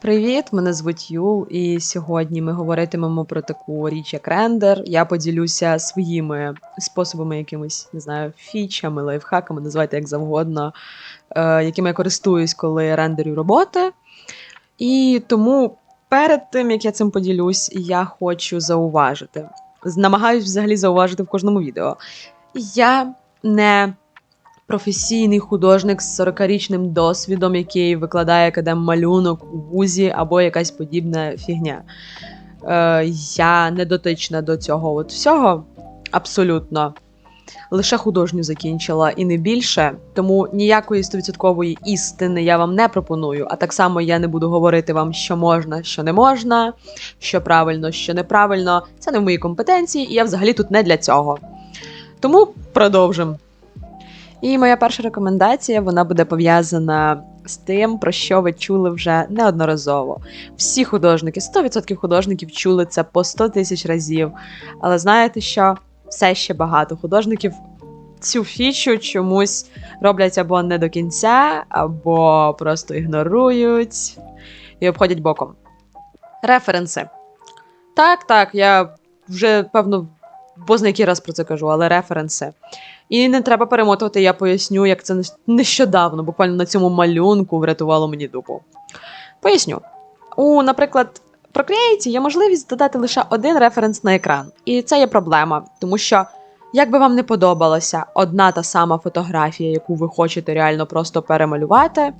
Привіт, мене звуть Юл, і сьогодні ми говоритимемо про таку річ, як рендер. Я поділюся своїми способами, якимись, не знаю, фічами, лайфхаками, називайте як завгодно, е, якими я користуюсь, коли рендерю роботи. І тому перед тим, як я цим поділюсь, я хочу зауважити. Намагаюсь взагалі зауважити в кожному відео. Я не професійний художник з 40-річним досвідом, який викладає академ малюнок у вузі або якась подібна фігня. Е, я не дотична до цього от всього абсолютно. Лише художню закінчила і не більше, тому ніякої 100% істини я вам не пропоную. А так само я не буду говорити вам, що можна, що не можна, що правильно, що неправильно. Це не в моїй компетенції, і я взагалі тут не для цього. Тому продовжимо. І моя перша рекомендація вона буде пов'язана з тим, про що ви чули вже неодноразово. Всі художники, 100% художників чули це по 100 тисяч разів. Але знаєте що? Все ще багато художників цю фічу чомусь роблять або не до кінця, або просто ігнорують і обходять боком. Референси. Так, так, я вже певно бозна який раз про це кажу, але референси. І не треба перемотувати, я поясню, як це нещодавно, буквально на цьому малюнку врятувало мені дупу. Поясню. У, наприклад, Procreate є можливість додати лише один референс на екран. І це є проблема, тому що, як би вам не подобалася одна та сама фотографія, яку ви хочете реально просто перемалювати,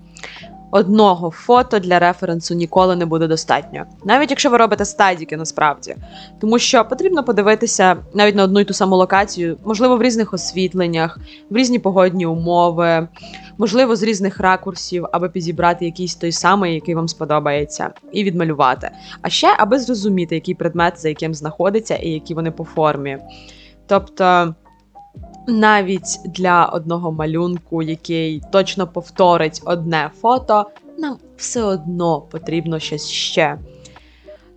одного фото для референсу ніколи не буде достатньо. Навіть якщо ви робите стадіки насправді. Тому що потрібно подивитися навіть на одну і ту саму локацію, можливо, в різних освітленнях, в різні погодні умови, можливо, з різних ракурсів, аби підібрати якийсь той самий, який вам сподобається, і відмалювати. А ще аби зрозуміти, який предмет за яким знаходиться і які вони по формі. Тобто. Навіть для одного малюнку, який точно повторить одне фото, нам все одно потрібно щось ще.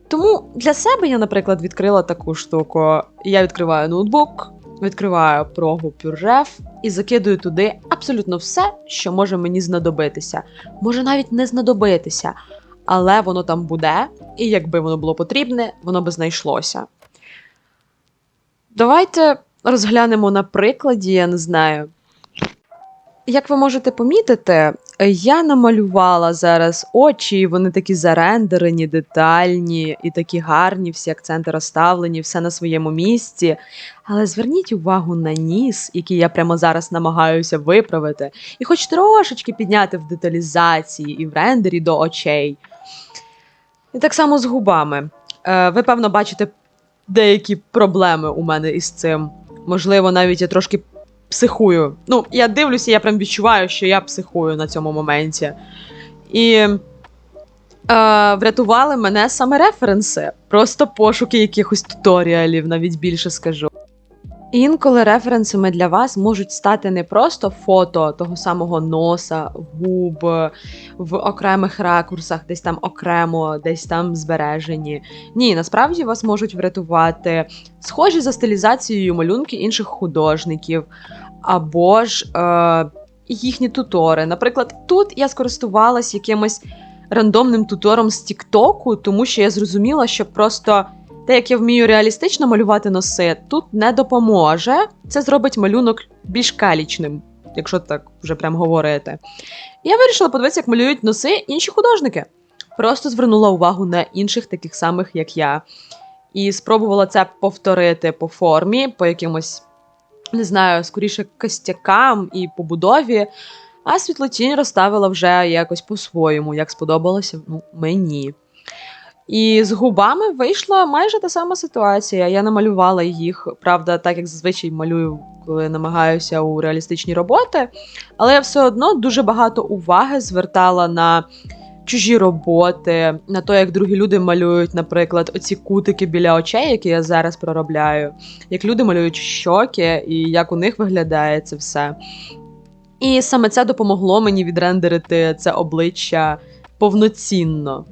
Тому для себе я, наприклад, відкрила таку штуку. Я відкриваю ноутбук, відкриваю прогу Puref і закидую туди абсолютно все, що може мені знадобитися. Може навіть не знадобитися, але воно там буде, і якби воно було потрібне, воно би знайшлося. Давайте розглянемо на прикладі, я не знаю. Як ви можете помітити, я намалювала зараз очі, вони такі зарендерені, детальні і такі гарні, всі акценти розставлені, все на своєму місці. Але зверніть увагу на ніс, який я прямо зараз намагаюся виправити, і хоч трошечки підняти в деталізації і в рендері до очей. І так само з губами. Е, ви, певно, бачите деякі проблеми у мене із цим. Можливо, навіть я трошки психую. Ну, я дивлюся, я прям відчуваю, що я психую на цьому моменті. І е, врятували мене саме референси, просто пошуки якихось туторіалів, навіть більше скажу. Інколи референсами для вас можуть стати не просто фото того самого носа, губ в окремих ракурсах, десь там окремо, десь там збережені. Ні, насправді вас можуть врятувати схожі за стилізацією малюнки інших художників, або ж е, їхні тутори. Наприклад, тут я скористувалась якимось рандомним тутором з Тіктоку, тому що я зрозуміла, що просто те, як я вмію реалістично малювати носи, тут не допоможе. Це зробить малюнок більш калічним, якщо так вже прям говорити. Я вирішила подивитися, як малюють носи інші художники. Просто звернула увагу на інших таких самих, як я. І спробувала це повторити по формі, по якимось, не знаю, скоріше костякам і побудові. А світлотінь розставила вже якось по-своєму, як сподобалося ну, мені. І з губами вийшла майже та сама ситуація. Я намалювала їх, правда, так як зазвичай малюю, коли намагаюся у реалістичні роботи. Але я все одно дуже багато уваги звертала на чужі роботи, на те, як другі люди малюють, наприклад, оці кутики біля очей, які я зараз проробляю, як люди малюють щоки і як у них виглядає це все. І саме це допомогло мені відрендерити це обличчя повноцінно,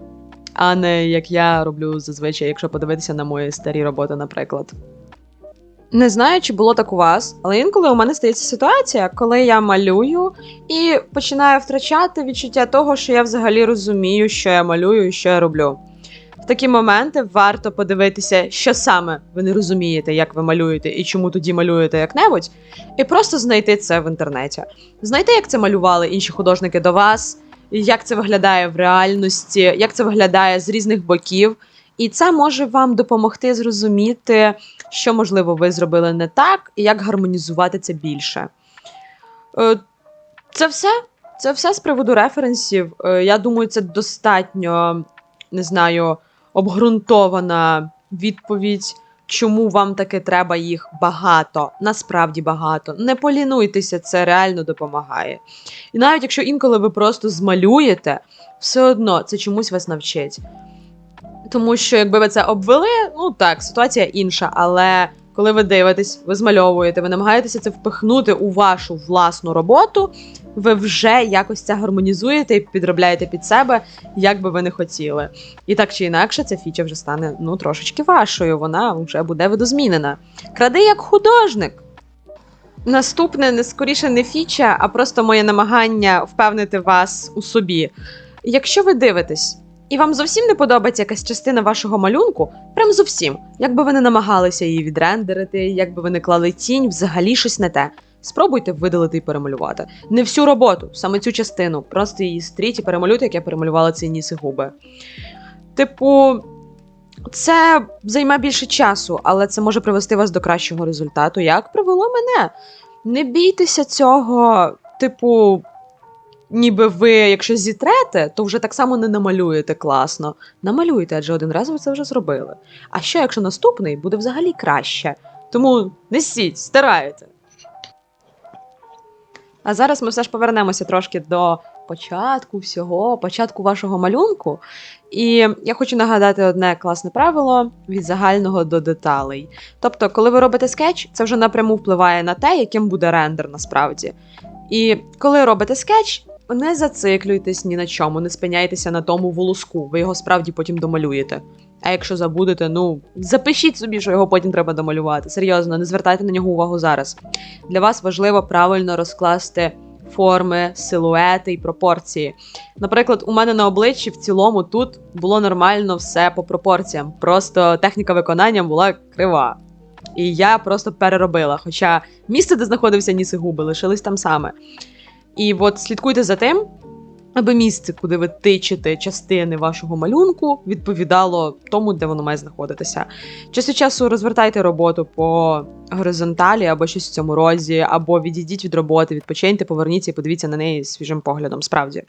а не як я роблю зазвичай, якщо подивитися на мої старі роботи, наприклад. Не знаю, чи було так у вас, але інколи у мене стається ситуація, коли я малюю і починаю втрачати відчуття того, що я взагалі розумію, що я малюю і що я роблю. В такі моменти варто подивитися, що саме ви не розумієте, як ви малюєте і чому тоді малюєте як-небудь, і просто знайти це в інтернеті. Знайти, як це малювали інші художники до вас, як це виглядає в реальності, як це виглядає з різних боків. І це може вам допомогти зрозуміти, що, можливо, ви зробили не так, і як гармонізувати це більше. Е, Це все. Це все з приводу референсів. Е, Я думаю, це достатньо, не знаю, обґрунтована відповідь, чому вам таки треба їх багато, насправді багато. Не полінуйтеся, це реально допомагає. І навіть якщо інколи ви просто змалюєте, все одно це чомусь вас навчить. Тому що, якби ви це обвели, ну так, ситуація інша, але коли ви дивитесь, ви змальовуєте, ви намагаєтеся це впихнути у вашу власну роботу, ви вже якось це гармонізуєте і підробляєте під себе, як би ви не хотіли. І так чи інакше, ця фіча вже стане ну трошечки вашою, вона вже буде видозмінена. Кради як художник. Наступне не скоріше не фіча, а просто моє намагання впевнити вас у собі. Якщо ви дивитесь, і вам зовсім не подобається якась частина вашого малюнку, прям зовсім, як би ви не намагалися її відрендерити, як би ви не клали тінь, взагалі щось не те. Спробуйте видалити і перемалювати. Не всю роботу, саме цю частину. Просто її стріть і перемалюйте, як я перемалювала ці ніс і губи. Типу, це займе більше часу, але це може привести вас до кращого результату. Як привело мене? Не бійтеся цього, типу, ніби ви, якщо зітрете, то вже так само не намалюєте класно. Намалюйте, адже один раз ви це вже зробили. А що, якщо наступний буде взагалі краще? Тому несіть, старайте. А зараз ми все ж повернемося трошки до початку всього, початку вашого малюнку. І я хочу нагадати одне класне правило від загального до деталей. Тобто, коли ви робите скетч, це вже напряму впливає на те, яким буде рендер насправді. І коли робите скетч, не зациклюйтесь ні на чому, не спиняйтеся на тому волоску, ви його справді потім домалюєте. А якщо забудете, ну запишіть собі, що його потім треба домалювати. Серйозно, не звертайте на нього увагу зараз. Для вас важливо правильно розкласти форми, силуети і пропорції. Наприклад, у мене на обличчі в цілому тут було нормально все по пропорціям. Просто техніка виконання була крива. І я просто переробила. Хоча місце, де знаходився ніс і губи, лишились там саме. І от слідкуйте за тим, аби місце, куди ви тичите частини вашого малюнку, відповідало тому, де воно має знаходитися. Час від часу розвертайте роботу по горизонталі або щось в цьому розі, або відійдіть від роботи, відпочиньте, поверніться і подивіться на неї свіжим поглядом, справді.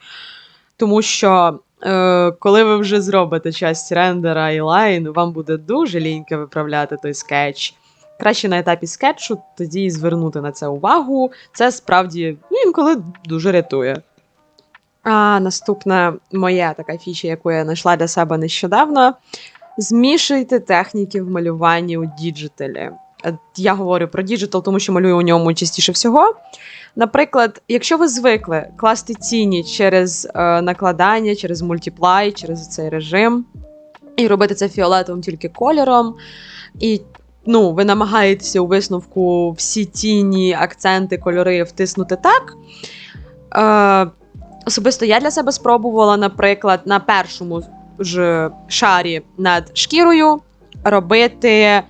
Тому що. Е, коли ви вже зробите часть рендера і лайн, вам буде дуже ліньки виправляти той скетч. Краще на етапі скетчу тоді звернути на це увагу. Це справді ну, інколи дуже рятує. А наступна моя така фіча, яку я знайшла для себе нещодавно: змішуйте техніки в малюванні у діджиталі. Е, Я говорю про діджитал, тому що малюю у ньому частіше всього. Наприклад, якщо ви звикли класти тіні через е, накладання, через мультиплай, через цей режим, і робити це фіолетовим тільки кольором, і ну, ви намагаєтеся у висновку всі тіні, акценти, кольори втиснути так. Е, Особисто я для себе спробувала, наприклад, на першому ж шарі над шкірою робити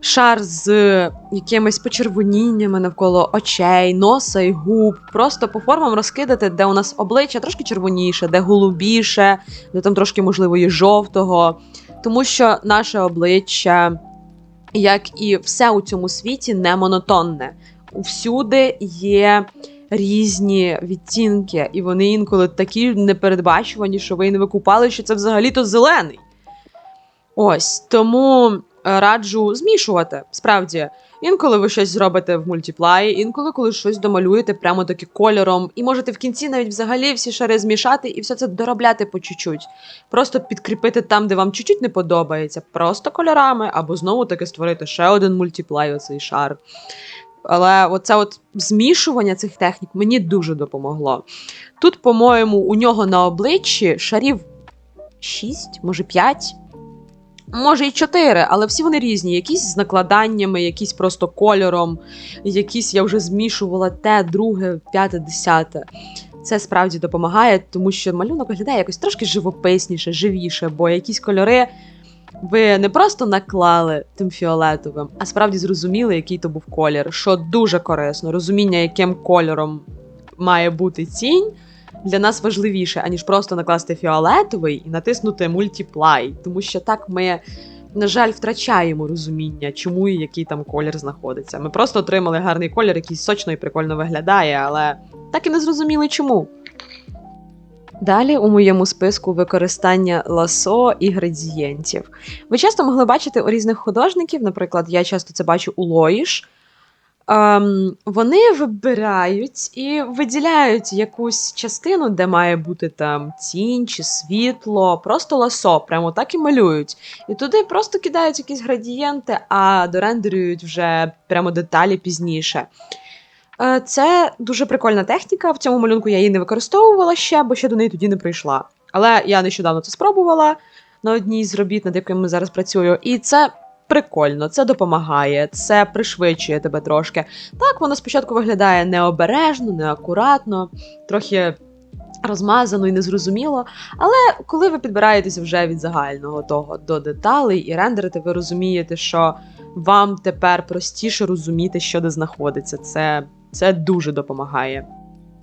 шар з якимись почервоніннями навколо очей, носа і губ. Просто по формам розкидати, де у нас обличчя трошки червоніше, де голубіше, де там трошки, можливо, і жовтого. Тому що наше обличчя, як і все у цьому світі, не монотонне. Всюди є різні відтінки, і вони інколи такі непередбачувані, що ви і не викупали, що це взагалі-то зелений. Ось тому е, раджу змішувати. Справді, інколи ви щось зробите в мультиплаї, інколи коли щось домалюєте прямо таки кольором, і можете в кінці навіть взагалі всі шари змішати і все це доробляти по чуть-чуть. Просто підкріпити там, де вам чуть-чуть не подобається, просто кольорами, або знову таки створити ще один мультиплай, оцей шар. Але оце от змішування цих технік мені дуже допомогло. Тут, по-моєму, у нього на обличчі шарів 6, може 5. Може і чотири, але всі вони різні. Якісь з накладаннями, якісь просто кольором, якісь я вже змішувала те, друге, п'яте, десяте. Це справді допомагає, тому що малюнок виглядає якось трошки живописніше, живіше, бо якісь кольори ви не просто наклали тим фіолетовим, а справді зрозуміли, який то був колір, що дуже корисно. Розуміння, яким кольором має бути тінь, для нас важливіше, аніж просто накласти фіолетовий і натиснути мультіплай. Тому що так ми, на жаль, втрачаємо розуміння, чому і який там колір знаходиться. Ми просто отримали гарний колір, який сочно і прикольно виглядає, але так і не зрозуміли чому. Далі у моєму списку використання ласо і градієнтів. Ви часто могли бачити у різних художників, наприклад, я часто це бачу у Лоїш. Ем, вони вибирають і виділяють якусь частину, де має бути там тінь чи світло, просто ласо, прямо так і малюють. І туди просто кидають якісь градієнти, а дорендерюють вже прямо деталі пізніше. Е, Це дуже прикольна техніка. В цьому малюнку я її не використовувала ще, бо ще до неї тоді не прийшла. Але я нещодавно це спробувала на одній з робіт, над якими зараз працюю, і це прикольно, це допомагає, це пришвидшує тебе трошки. Так, воно спочатку виглядає необережно, неакуратно, трохи розмазано і незрозуміло. Але коли ви підбираєтеся вже від загального того до деталей і рендерите, ви розумієте, що вам тепер простіше розуміти, що де знаходиться. Це, це дуже допомагає.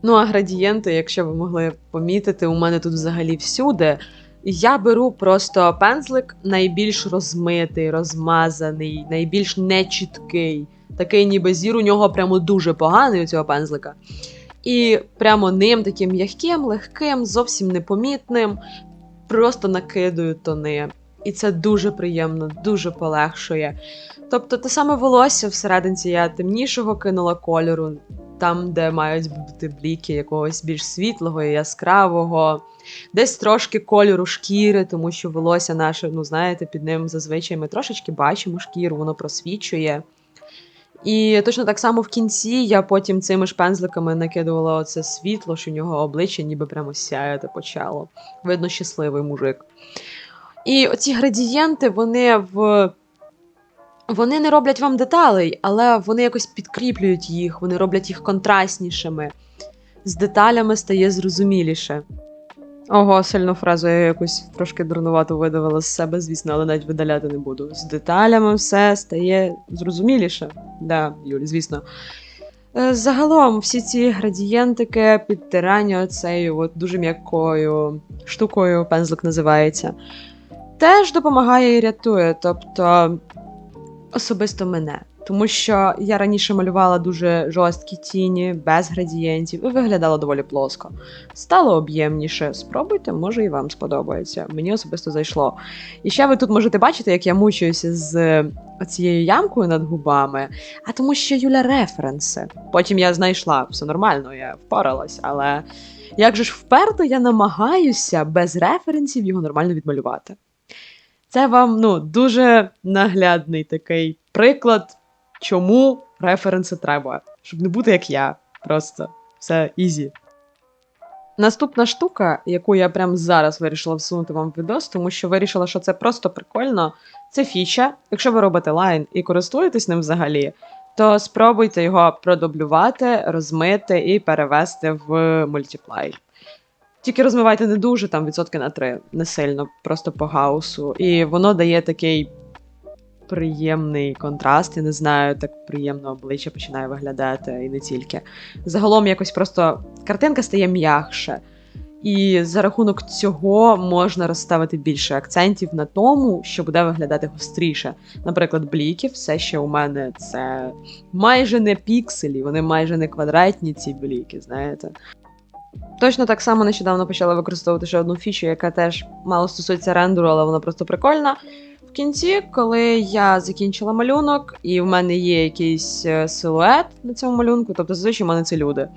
Ну а градієнти, якщо ви могли помітити, у мене тут взагалі всюди. Я беру просто пензлик найбільш розмитий, розмазаний, найбільш нечіткий. Такий ніби зір у нього прямо дуже поганий у цього пензлика. І прямо ним, таким м'яким, легким, зовсім непомітним, просто накидую тони. І це дуже приємно, дуже полегшує. Тобто, те саме волосся всерединці я темнішого кинула кольору, там, де мають бути бліки якогось більш світлого і яскравого, десь трошки кольору шкіри, тому що волосся наше, ну знаєте, під ним зазвичай ми трошечки бачимо шкіру, воно просвічує. І точно так само в кінці я потім цими ж пензликами накидувала оце світло, що в нього обличчя ніби прямо сяяти почало. Видно, щасливий мужик. І оці градієнти, вони в. Вони не роблять вам деталей, але вони якось підкріплюють їх, вони роблять їх контрастнішими. З деталями стає зрозуміліше. Ого, сильну фразу я якусь трошки дурнувато видавила з себе, звісно, але навіть видаляти не буду. З деталями все стає зрозуміліше. Да, Юль, звісно. Е, Загалом, всі ці градієнтики, підтирання оцею от дуже м'якою штукою, пензлик називається, теж допомагає і рятує. Тобто, особисто мене. Тому що я раніше малювала дуже жорсткі тіні, без градієнтів, і виглядало доволі плоско. Стало об'ємніше. Спробуйте, може і вам сподобається. Мені особисто зайшло. І ще ви тут можете бачити, як я мучуюся з цією ямкою над губами, а тому що Юля референси. Потім я знайшла все нормально, я впоралась, але як же ж вперто я намагаюся без референсів його нормально відмалювати. Це вам ну, дуже наглядний такий приклад, чому референси треба, щоб не бути як я. Просто все ізі. Наступна штука, яку я прямо зараз вирішила всунути вам в відос, тому що вирішила, що це просто прикольно. Це фіча. Якщо ви робите лайн і користуєтесь ним взагалі, то спробуйте його продублювати, розмити і перевести в мультиплай. Тільки розмивайте не дуже, там відсотки на 3, не сильно, просто по гаусу. І воно дає такий приємний контраст. Я не знаю, так приємно обличчя починає виглядати і не тільки. Загалом якось просто картинка стає м'якше. І за рахунок цього можна розставити більше акцентів на тому, що буде виглядати гостріше. Наприклад, бліки, все ще у мене це майже не пікселі, вони майже не квадратні ці бліки, знаєте. Точно так само нещодавно почала використовувати ще одну фічу, яка теж мало стосується рендеру, але вона просто прикольна. В кінці, коли я закінчила малюнок, і в мене є якийсь е, силует на цьому малюнку, тобто зазвичай в мене це люди.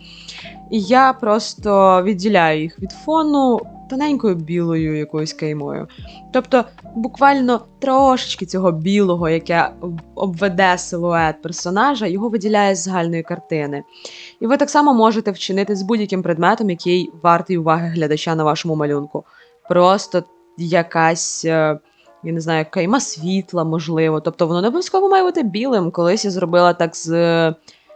І я просто відділяю їх від фону тоненькою білою якоюсь кеймою. Тобто, буквально трошечки цього білого, яке обведе силует персонажа, його виділяє з загальної картини. І ви так само можете вчинити з будь-яким предметом, який вартий уваги глядача на вашому малюнку. Просто якась е, я не знаю, кайма світла, можливо. Тобто воно не обов'язково має бути білим. Колись я зробила так з е,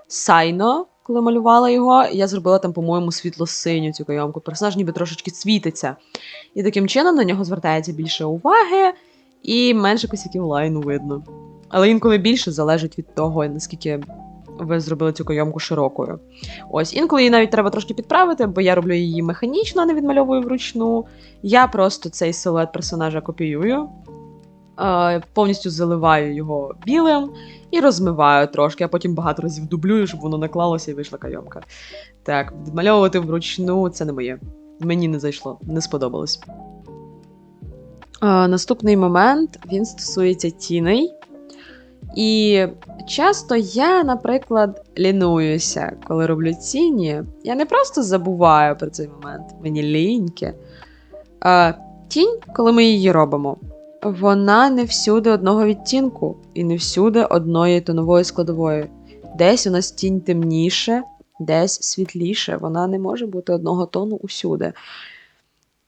Сайно, коли малювала його, я зробила там, по-моєму, світло-синю цю кайомку. Персонаж ніби трошечки світиться. І таким чином на нього звертається більше уваги і менше косяків лайну видно. Але інколи більше залежить від того, наскільки ви зробили цю кайомку широкою. Ось, інколи її навіть треба трошки підправити, бо я роблю її механічно, а не відмальовую вручну. Я просто цей силует персонажа копіюю, повністю заливаю його білим і розмиваю трошки, а потім багато разів дублюю, щоб воно наклалося і вийшла кайомка. Так, відмальовувати вручну це не моє. Мені не зайшло, не сподобалось. Е, наступний момент він стосується тіней. І часто я, наприклад, лінуюся, коли роблю тіні. Я не просто забуваю про цей момент, мені ліньки. А, Тінь, коли ми її робимо, вона не всюди одного відтінку і не всюди одної тонової складової. Десь у нас тінь темніше, десь світліше. Вона не може бути одного тону усюди.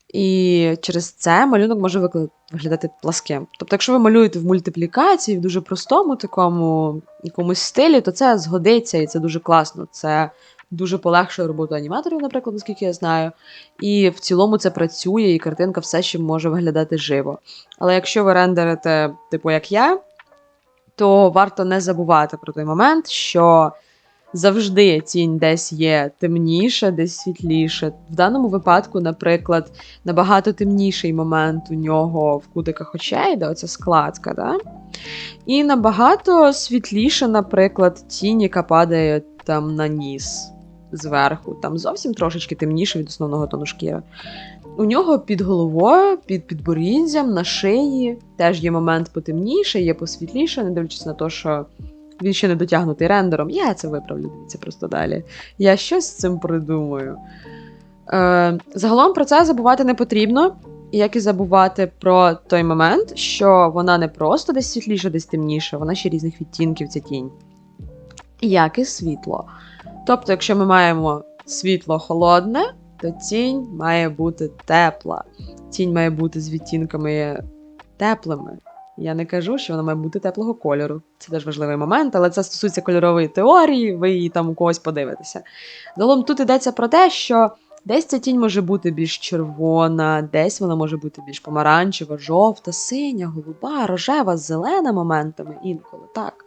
І через це малюнок може виглядати пласким. Тобто, якщо ви малюєте в мультиплікації, в дуже простому такому якомусь стилі, то це згодиться і це дуже класно. Це дуже полегшує роботу аніматорів, наприклад, наскільки я знаю. І в цілому це працює, і картинка все ще може виглядати живо. Але якщо ви рендерите, типу як я, то варто не забувати про той момент, що завжди тінь десь є темніше, десь світліше. В даному випадку, наприклад, набагато темніший момент у нього в кутиках очей, де оця складка, да? і набагато світліше, наприклад, тінь, яка падає там на ніс зверху, там зовсім трошечки темніше від основного тону шкіри. У нього під головою, під підборіддям, на шиї теж є момент потемніше, є посвітліше, не дивлячись на те, що він ще не дотягнутий рендером. Я це виправлю, дивіться просто далі. Я щось з цим придумаю. Е, загалом про це забувати не потрібно, як і забувати про той момент, що вона не просто десь світліша, десь темніша, вона ще різних відтінків ця тінь. Як і світло. Тобто, якщо ми маємо світло холодне, то тінь має бути тепла. Тінь має бути з відтінками теплими. Я не кажу, що вона має бути теплого кольору. Це теж важливий момент, але це стосується кольорової теорії, ви її там у когось подивитеся. Загалом тут йдеться про те, що десь ця тінь може бути більш червона, десь вона може бути більш помаранчева, жовта, синя, голуба, рожева, зелена моментами, інколи так.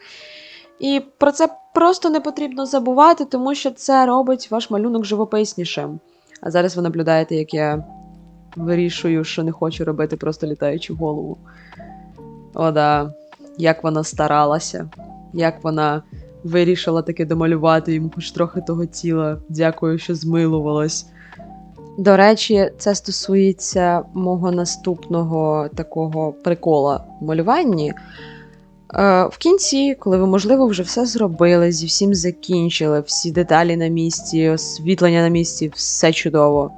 І про це просто не потрібно забувати, тому що це робить ваш малюнок живописнішим. А зараз ви наблюдаєте, як я вирішую, що не хочу робити просто літаючу голову. О, да. Як вона старалася, як вона вирішила таки домалювати йому хоч трохи того тіла. Дякую, що змилувалась. До речі, це стосується мого наступного такого прикола в малюванні. Е, в кінці, коли ви, можливо, вже все зробили, зі всім закінчили, всі деталі на місці, освітлення на місці, все чудово.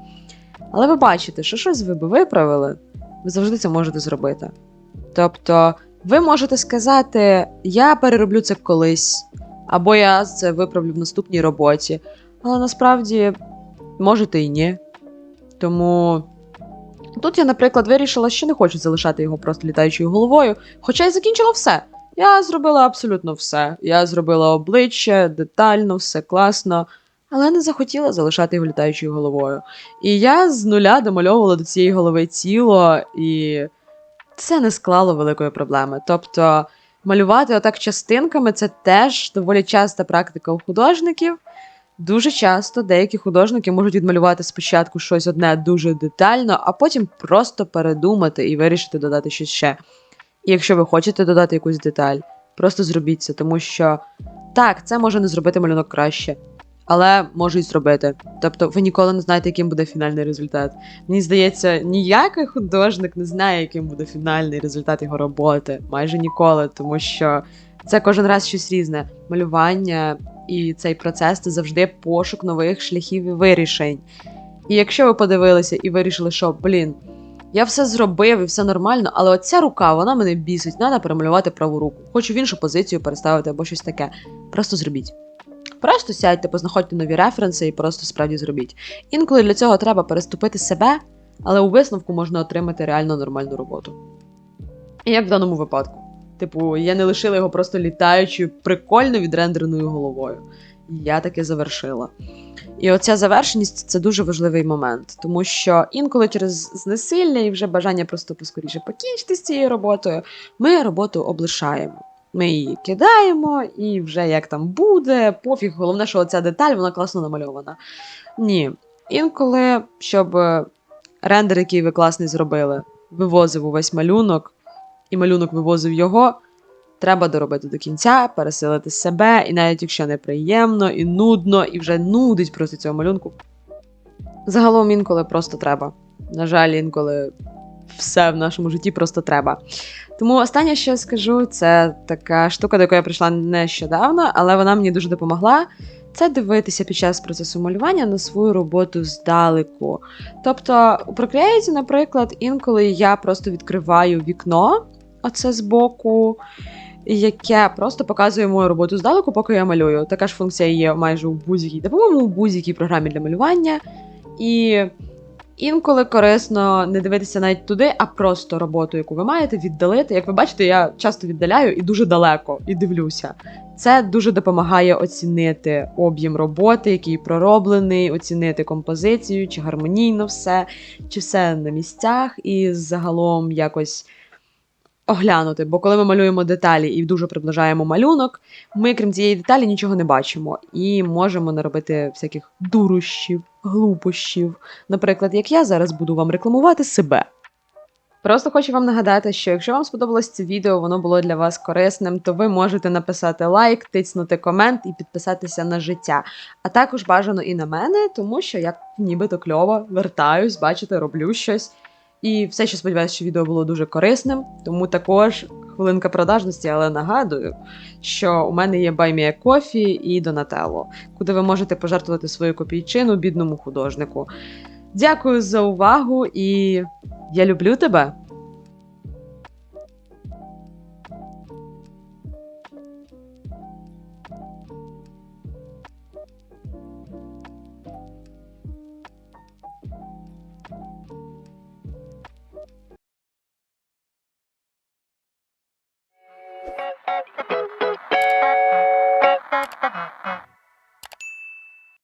Але ви бачите, що щось ви би виправили, ви завжди це можете зробити. Тобто, ви можете сказати, я перероблю це колись, або я це виправлю в наступній роботі. Але насправді можете і ні. Тому тут я, наприклад, вирішила, що не хочу залишати його просто літаючою головою, хоча я закінчила все. Я зробила абсолютно все. Я зробила обличчя детально, все класно, але не захотіла залишати його літаючою головою. І я з нуля домальовувала до цієї голови тіло, і це не склало великої проблеми. Тобто, малювати отак частинками це теж доволі часта практика у художників. Дуже часто деякі художники можуть відмалювати спочатку щось одне дуже детально, а потім просто передумати і вирішити додати щось ще. І якщо ви хочете додати якусь деталь, просто зробіть це, тому що так, це може не зробити малюнок краще, але може й зробити. Тобто ви ніколи не знаєте, яким буде фінальний результат. Мені здається, ніякий художник не знає, яким буде фінальний результат його роботи. Майже ніколи, тому що це кожен раз щось різне. Малювання і цей процес це завжди пошук нових шляхів і вирішень. І якщо ви подивилися і вирішили, що, блін, я все зробив і все нормально, але оця рука, вона мене бісить, треба перемалювати праву руку. Хочу в іншу позицію переставити або щось таке. Просто зробіть. Просто сядьте, познаходьте нові референси і просто справді зробіть. Інколи для цього треба переступити себе, але у висновку можна отримати реально нормальну роботу. І як в даному випадку. Типу, я не лишила його просто літаючою, прикольно відрендереною головою. Я таки завершила. І оця завершеність це дуже важливий момент, тому що інколи через знесилля і вже бажання просто поскоріше покінчити з цією роботою, ми роботу облишаємо. Ми її кидаємо, і вже як там буде, пофіг, головне, що оця деталь вона класно намальована. Ні. Інколи, щоб е, рендер, який ви класний зробили, вивозив увесь малюнок, і малюнок вивозив його, треба доробити до кінця, пересилити себе, і навіть якщо неприємно, і нудно, і вже нудить проти цього малюнку. Загалом інколи просто треба. На жаль, інколи все в нашому житті просто треба. Тому останнє, що я скажу, це така штука, до якої я прийшла нещодавно, але вона мені дуже допомогла. Це дивитися під час процесу малювання на свою роботу здалеку. Тобто, у Procreate, наприклад, інколи я просто відкриваю вікно, оце збоку, яке просто показує мою роботу здалеку, поки я малюю. Така ж функція є майже у будь-якій, та, по-моєму, у будь-якій програмі для малювання. І інколи корисно не дивитися навіть туди, а просто роботу, яку ви маєте, віддалити. Як ви бачите, я часто віддаляю і дуже далеко і дивлюся. Це дуже допомагає оцінити об'єм роботи, який пророблений, оцінити композицію, чи гармонійно все, чи все на місцях, і загалом якось оглянути. Бо коли ми малюємо деталі і дуже приближаємо малюнок, ми, крім цієї деталі, нічого не бачимо і можемо наробити всяких дурощів, глупощів. Наприклад, як я зараз буду вам рекламувати себе. Просто хочу вам нагадати, що якщо вам сподобалось це відео, воно було для вас корисним, то ви можете написати лайк, тиснути комент і підписатися на життя. А також бажано і на мене, тому що я нібито кльово вертаюсь, бачите, роблю щось. І все ще сподіваюся, що відео було дуже корисним, тому також хвилинка продажності, але нагадую, що у мене є Баймія Кофі і Донателло, куди ви можете пожертвувати свою копійчину бідному художнику. Дякую за увагу і я люблю тебе!